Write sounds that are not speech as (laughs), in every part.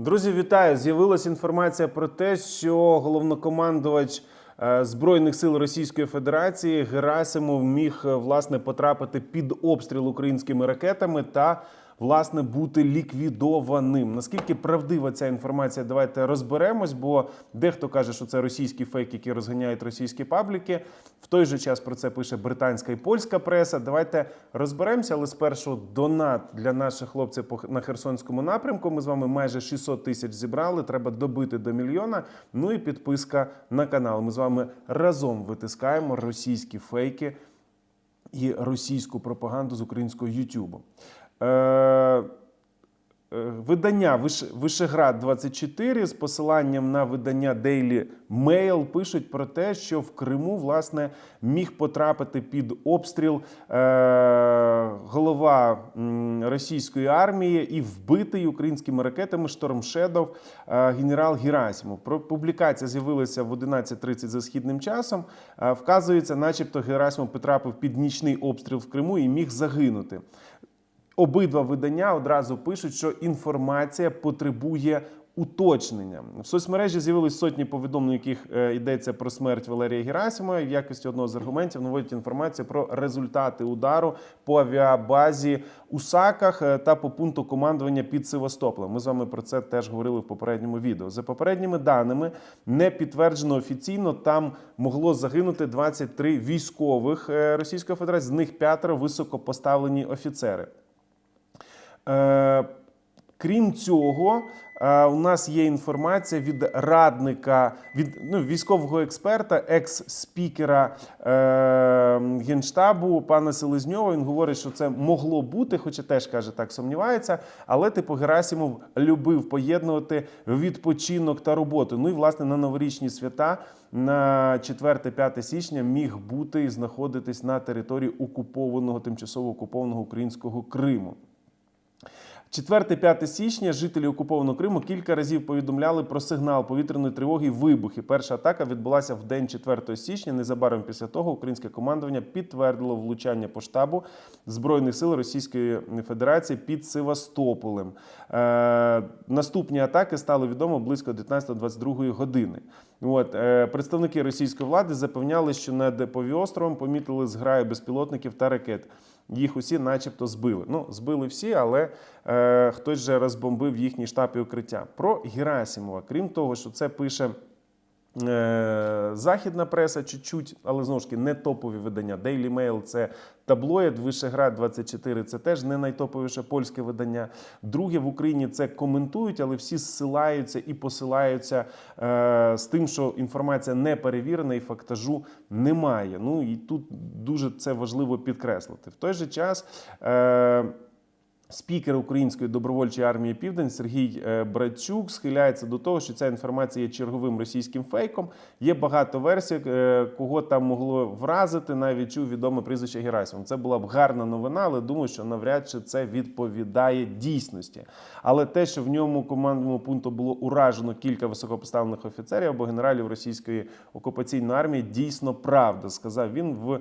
Друзі, вітаю! З'явилася інформація про те, що головнокомандувач е, Збройних сил Російської Федерації Герасимов міг е, власне потрапити під обстріл українськими ракетами та власне бути ліквідованим. Наскільки правдива ця інформація? Давайте розберемось, бо дехто каже, що це російські фейки, які розганяють російські пабліки. В той же час про це пише британська і польська преса. Давайте розберемося, але спершу донат для наших хлопців на Херсонському напрямку. Ми з вами майже 600 тисяч зібрали. Треба добити до мільйона. Ну і підписка на канал. Ми з вами разом витискаємо російські фейки і російську пропаганду з українського Ютубу. Е, е, Видання Вишеград 24 з посиланням на видання Daily Mail пишуть про те, що в Криму власне міг потрапити під обстріл е, голова російської армії і вбитий українськими ракетами Шторм Шедов е, генерал Герасимов. Публікація з'явилася в 11.30 за східним часом. Вказується, начебто Герасимов потрапив під нічний обстріл в Криму і міг загинути. Обидва видання одразу пишуть, що інформація потребує уточнення. В соцмережі з'явились сотні повідомлень, яких е, йдеться про смерть Валерія Герасимова. В якості одного з аргументів наводять інформацію про результати удару по авіабазі у Саках е, та по пункту командування під Севастополем. Ми з вами про це теж говорили в попередньому відео. За попередніми даними, не підтверджено офіційно, там могло загинути 23 військових е, Російської Федерації, з них п'ятеро високопоставлені офіцери. Е, Крім цього, е, у нас є інформація від радника, від ну, військового експерта, екс-спікера е, генштабу пана Селезньова. Він говорить, що це могло бути, хоча теж каже, так сумнівається. Але типу Герасимов любив поєднувати відпочинок та роботу. Ну і власне на новорічні свята на 4-5 січня міг бути і знаходитись на території окупованого тимчасово окупованого українського Криму. 4-5 січня жителі окупованого Криму кілька разів повідомляли про сигнал повітряної тривоги вибухи. Перша атака відбулася в день 4 січня. Незабаром після того українське командування підтвердило влучання по штабу збройних сил Російської Федерації під Севастополем. Е, наступні атаки стали відомо близько 19-22 години. От е, представники російської влади запевняли, що над Повіостровом помітили зграю безпілотників та ракет. Їх усі, начебто, збили. Ну, збили всі, але е, хтось же розбомбив їхній штаб і укриття. Про Герасімова, крім того, що це пише. Е, Західна преса чуть-чуть, але знову ж таки не топові видання. Daily Mail – це таблоїд, Вишеград 24 – це теж не найтоповіше польське видання. Друге в Україні це коментують, але всі зсилаються і посилаються е, з тим, що інформація не перевірена і фактажу немає. Ну і тут дуже це важливо підкреслити. В той же час. Е, Спікер Української добровольчої армії Південь Сергій е, схиляється до того, що ця інформація є черговим російським фейком. Є багато версій, е, кого там могло вразити. Навіть чув відоме прізвище Герасимов. Це була б гарна новина, але думаю, що навряд чи це відповідає дійсності. Але те, що в ньому командному пункту було уражено кілька високопоставлених офіцерів або генералів російської окупаційної армії, дійсно правда, сказав він в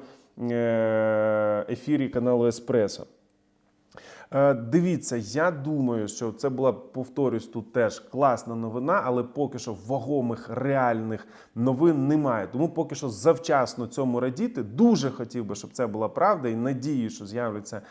е, ефірі каналу Еспресо. Е, Дивіться, я думаю, що це була, повторюсь, тут теж класна новина, але поки що вагомих реальних новин немає. Тому поки що завчасно цьому радіти. Дуже хотів би, щоб це була правда, і надію, що з'являться е,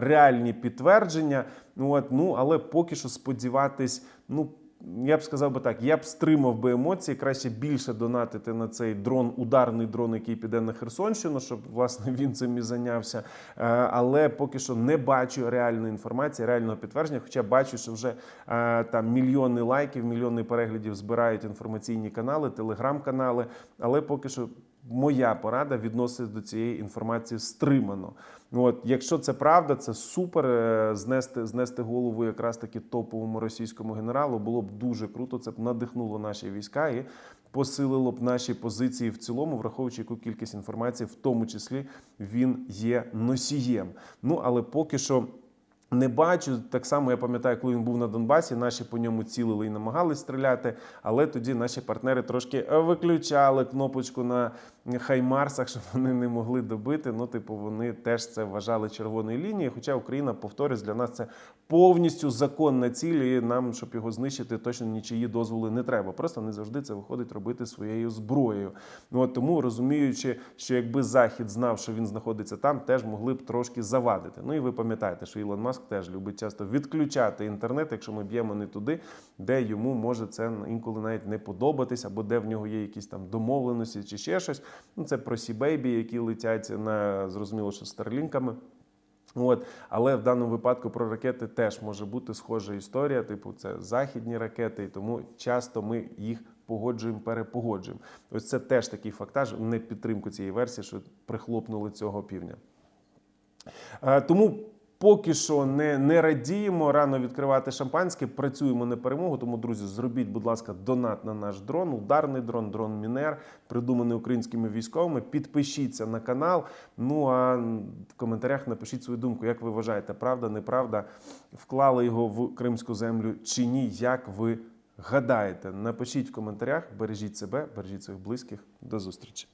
реальні підтвердження. От, ну, але поки що сподіватись, ну. Я б сказав би так, я б стримав би емоції, краще більше донатити на цей дрон, ударний дрон, який піде на Херсонщину, щоб власне він цим і зайнявся. Е, Але поки що не бачу реальної інформації, реального підтвердження. Хоча бачу, що вже е, там мільйони лайків, мільйони переглядів збирають інформаційні канали, телеграм-канали. Але поки що моя порада відноситься до цієї інформації стримано. От, якщо це правда, це супер. е, Знести, знести голову якраз таки топовому російському генералу було б дуже круто. Це б надихнуло наші війська і посилило б наші позиції в цілому, враховуючи яку кількість інформації, в тому числі він є носієм. Ну але поки що. Не бачу так само. Я пам'ятаю, коли він був на Донбасі. Наші по ньому цілили і намагались стріляти. Але тоді наші партнери трошки е, виключали кнопочку на Хаймарсах, щоб (laughs) вони не могли добити. Ну, типу, вони теж це вважали червоною лінією. Хоча Україна, повторюсь, для нас це повністю законна ціль, і нам, щоб його знищити, точно нічиї дозволи не треба. Просто не завжди це виходить робити своєю зброєю. Ну, от тому розуміючи, що якби Захід знав, що він знаходиться там, теж могли б трошки завадити. Ну і ви пам'ятаєте, що Ілон Маск теж любить часто відключати інтернет, якщо ми б'ємо не туди, де йому може це інколи навіть не подобатись, або де в нього є якісь там домовленості чи ще щось. Ну це про Сі-Бейбі, які летять на зрозуміло, що старлінками. От, але в даному випадку про ракети теж може бути схожа історія. Типу, це західні ракети, і тому часто ми їх погоджуємо, перепогоджуємо. Ось це теж такий фактаж не підтримку цієї версії, що прихлопнули цього півня. Е, Тому поки що не, не радіємо рано відкривати шампанське, працюємо на перемогу. Тому, друзі, зробіть, будь ласка, донат на наш дрон, ударний дрон, дрон Мінер, придуманий українськими військовими. Підпишіться на канал. Ну а в коментарях напишіть свою думку, як ви вважаєте, правда, неправда, вклали його в кримську землю чи ні? Як ви гадаєте? Напишіть в коментарях, бережіть себе, бережіть своїх близьких. До зустрічі.